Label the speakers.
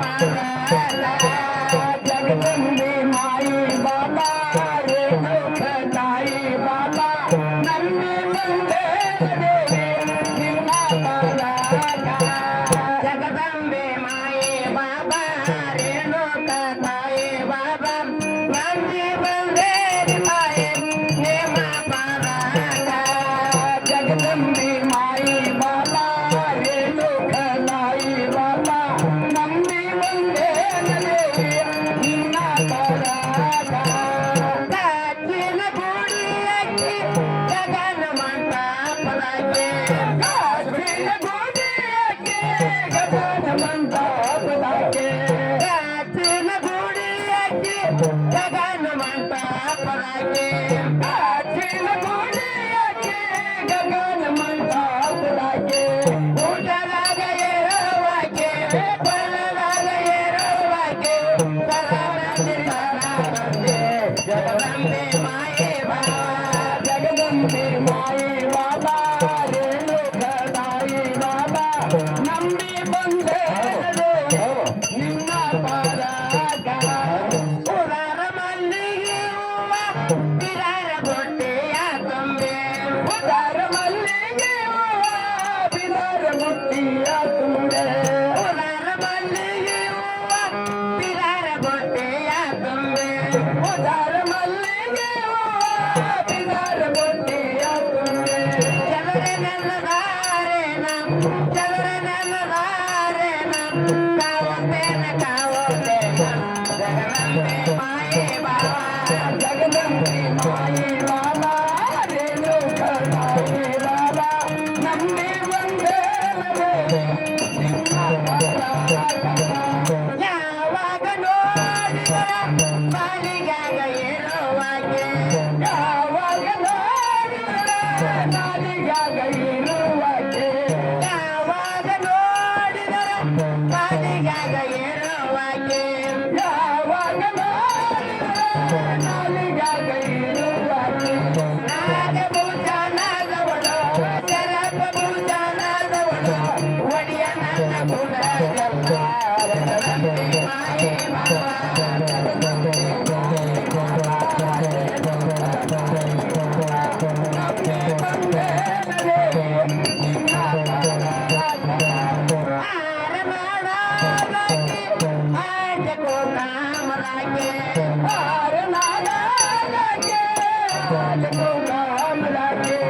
Speaker 1: Father. ಯಾವಾಗ ನೋಡಿದರ ಬಾಲಿಗಾಗ ಏರುವಾಗೆ Bernali. Ram लॻे